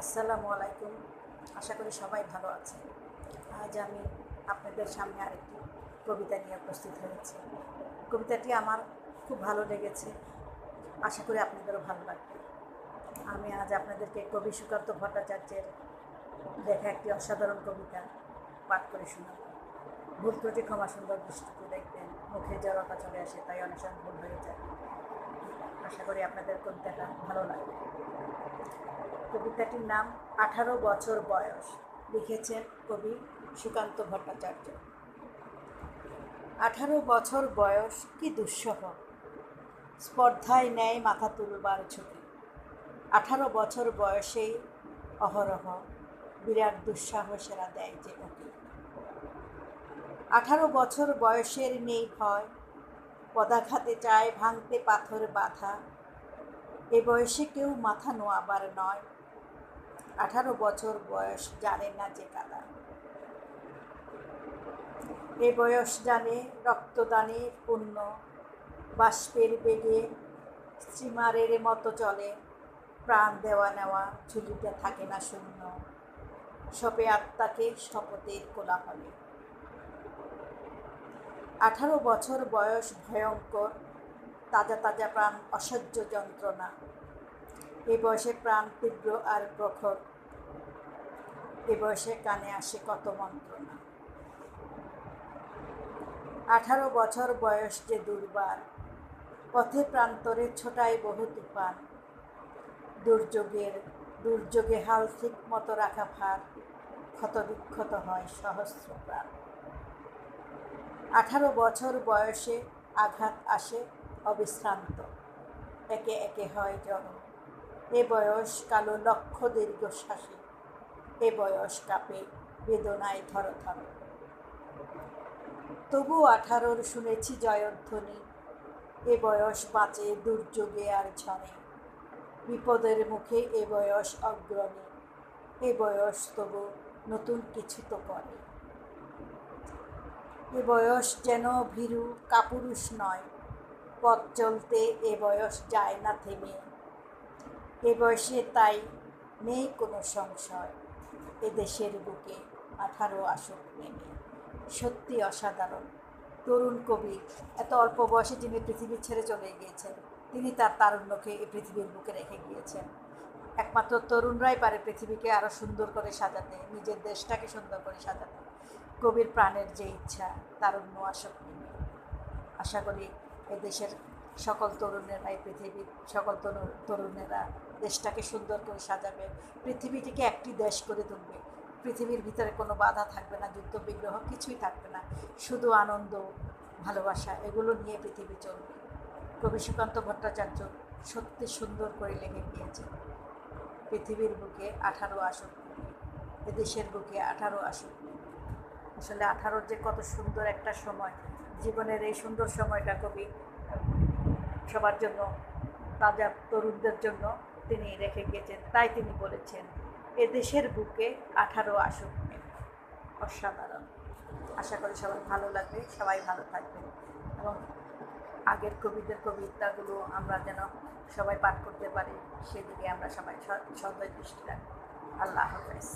আসসালামু আলাইকুম। আশা করি সবাই ভালো আছে আজ আমি আপনাদের সামনে আরেকটি কবিতা নিয়ে উপস্থিত হয়েছি। কবিতাটি আমার খুব ভালো লেগেছে। আশা করি আপনাদেরও ভালো লাগবে। আমি আজ আপনাদেরকে কবি সুকান্ত ভট্টাচার্যের লেখা একটি অসাধারণ কবিতা পাঠ করে শোনাব। ভুল ত্রুটি ক্ষমা সুন্দর দৃষ্টিতে দেখবেন মুখে জড়তা চলে আসে, তাই অনেক ভুল হয়ে যায়। আশা করি আপনাদের কবিতাটা ভালো লাগবে। কবিতাটির নাম, আঠারো বছর বয়স, লিখেছেন কবি সুকান্ত ভট্টাচার্য। আঠারো বছর বয়স, কি দুঃসহ। স্পর্ধায় নেয় মাথা তুলবার ছুটি আঠারো বছর বয়সেই অহরহ, বিরাট দুঃসাহসেরা দেয় যে ওকে। আঠারো বছর বয়সের নেই ভয় পদাঘাতে চায় ভাঙতে পাথর বাধা। এ বয়সে কেউ মাথা নোয়াবার নয়। আঠারো বছর বয়স, জানে না যে কাদা। এ বয়স জানে রক্তদানে পুণ্য, বাষ্পের বেগে স্টিমারের মতো চলে, প্রাণ দেওয়া নেওয়া ঝুলিতে থাকে না শূন্য। সবে আত্মাকে শপথের কোলাহলে। আঠারো বছর বয়স ভয়ঙ্কর, তাজা তাজা প্রাণ, অসহ্য যন্ত্রণা। এ বয়সে প্রাণ তীব্র আর প্রখর। এ বয়সে কানে আসে কত মন্ত্রণা। আঠারো বছর বয়স যে দুর্বার। পথে প্রান্তরে ছোটায় বহু তুফান। দুর্যোগের, দুর্যোগে হাল ঠিক মতো রাখা ভার। ক্ষত বিক্ষত হয় সহস্র প্রাণ। আঠারো বছর বয়সে আঘাত আসে, অবিশ্রান্ত। একে একে হয় জড় এ বয়স কালো লক্ষ দীর্ঘশ্বাসে। এ বয়স কাপে, বেদনায় থর থর তবু আঠারোর শুনেছি জয়ধ্বনি। এ বয়স বাঁচে দুর্যোগে আর ঝনে বিপদের মুখে এ বয়স অগ্রণী। এ বয়স তবু নতুন কিছু তো করে। এ বয়স যেন ভীরু কাপুরুষ নয়। পথ চলতে এ বয়স যায় না থেমে। এ বয়সে তাই নেই কোনো সংশয়। এ দেশের বুকে আঠারো আসক নেমে। সত্যি অসাধারণ। তরুণ কবি, এত অল্প বয়সে যিনি পৃথিবী ছেড়ে চলে গিয়েছেন, তিনি তার তারুণ্যকে এই পৃথিবীর বুকে রেখে গিয়েছেন। একমাত্র তরুণরাই পারে পৃথিবীকে আরও সুন্দর করে সাজাতে, নিজের দেশটাকে সুন্দর করে সাজাতে। কবির প্রাণের যে ইচ্ছা তারুণ্য আসক্তি আশা করি এদেশের সকল তরুণেরা, এই পৃথিবীর সকল তরুণ তরুণেরা দেশটাকে সুন্দর করে সাজাবে। পৃথিবীটিকে একটি দেশ করে তুলবে। পৃথিবীর ভিতরে কোনো বাধা থাকবে না, যুদ্ধ, বিগ্রহ কিছুই থাকবে না। শুধু আনন্দ, ভালোবাসা, এগুলো নিয়ে পৃথিবী চলবে। কবি সুকান্ত ভট্টাচার্য সত্যি সুন্দর করে লেগে গিয়েছে পৃথিবীর বুকে আঠারো আসন, এদেশের বুকে আঠারো আসন। আসলে আঠারোর যে কত সুন্দর একটা সময়, জীবনের এই সুন্দর সময়টা কবি সবার জন্য তাজা তরুণদের জন্য তিনি রেখে গিয়েছেন তাই তিনি বলেছেন, এ দেশের বুকে আঠারো আসুক অসাধারণ। আশা করি সবাই ভালো লাগবে, সবাই ভালো থাকবেন। এবং আগের কবিদের কবিতাগুলো আমরা যেন সবাই পাঠ করতে পারি, সেদিকে আমরা সবাই সদয় দৃষ্টি রাখব। আল্লাহ হাফেজ।